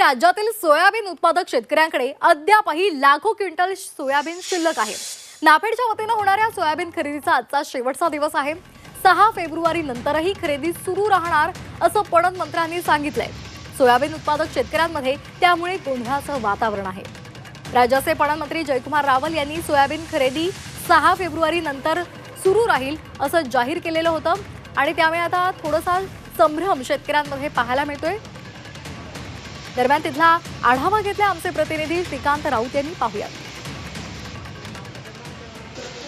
राज्यातील सोयाबीन उत्पादक शेतकऱ्यांकडे अद्यापही लाखो क्विंटल सोयाबीन शिल्लक आहे. नाफेडच्या वतीनं होणाऱ्या सोयाबीन खरेदीचा आजचा शेवटचा दिवस आहे. सहा फेब्रुवारी नंतरही खरेदी सुरू राहणार असं पणन मंत्र्यांनी सांगितलंय. सोयाबीन उत्पादक शेतकऱ्यांमध्ये त्यामुळे गोंधळाचं वातावरण आहे. राज्याचे पणन मंत्री जयकुमार रावल यांनी सोयाबीन खरेदी सहा फेब्रुवारी नंतर सुरू राहील असं जाहीर केलेलं होतं. आणि त्यामुळे आता थोडासा संभ्रम शेतकऱ्यांमध्ये पाहायला मिळतोय. दरम्यान तिथला आढावा घेतला आमचे प्रतिनिधी श्रीकांत राऊत यांनी. पाहूयात.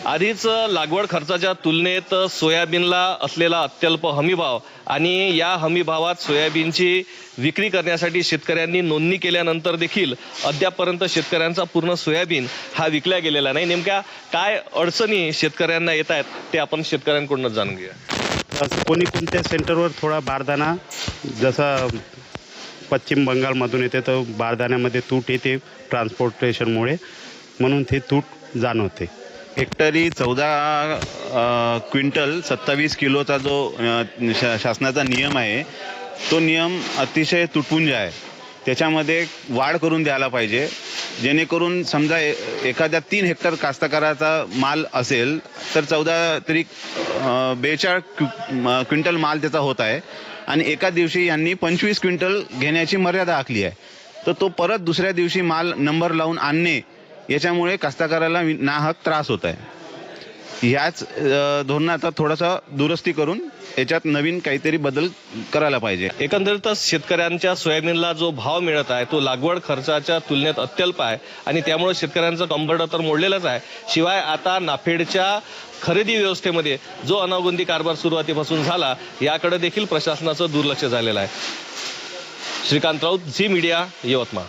आधीच लागवड खर्चाच्या तुलनेत सोयाबीनला असलेला अत्यल्प हमीभाव आणि या हमीभावात सोयाबीनची विक्री करण्यासाठी शेतकऱ्यांनी नोंदणी केल्यानंतर देखील अद्यापपर्यंत शेतकऱ्यांचा पूर्ण सोयाबीन हा विकला गेलेला नाही. नेमक्या काय अडचणी शेतकऱ्यांना येत आहेत ते आपण शेतकऱ्यांकडूनच जाणून घेऊया. असं कोणी कोणत्या सेंटरवर थोडा बारदाना जसा पश्चिम बंगालमधून येते तर बारदाण्यामध्ये तूट येते ट्रान्सपोर्टेशनमुळे म्हणून ते तूट जाणवते. हेक्टरी चौदा क्विंटल सत्तावीस किलोचा जो शा शासनाचा नियम आहे तो नियम अतिशय तुटपुंज आहे. त्याच्यामध्ये वाढ करून द्यायला पाहिजे. जेणेकरून समजा ए- एखाद्या तीन हेक्टर कास्तकाराचा माल असेल तर चौदा तरी बेचाळीस क्विंटल माल त्याचा होत आहे. आणि एका दिवशी यांनी पंचवीस क्विंटल घेण्याची मर्यादा आखली आहे. तर तो परत दुसऱ्या दिवशी माल नंबर लावून आणणे याच्यामुळे कास्तकाराला नाहक त्रास होत आहे. ह्याच धोरणं धोरणाचा थोडासा दुरुस्ती करून याच्यात नवीन काहीतरी बदल करायला पाहिजे. एकंदरीतच शेतकऱ्यांच्या सोयाबीनला जो भाव मिळत आहे तो लागवड खर्चाच्या तुलनेत अत्यल्प आहे आणि त्यामुळे शेतकऱ्यांचं कंबरड तर मोडलेलंच आहे. शिवाय आता नाफेडच्या खरेदी व्यवस्थेमध्ये जो अनागोंदी कारभार सुरुवातीपासून झाला याकडे देखील प्रशासनाचं दुर्लक्ष झालेलं आहे. श्रीकांत राऊत झी मीडिया यवतमाळ.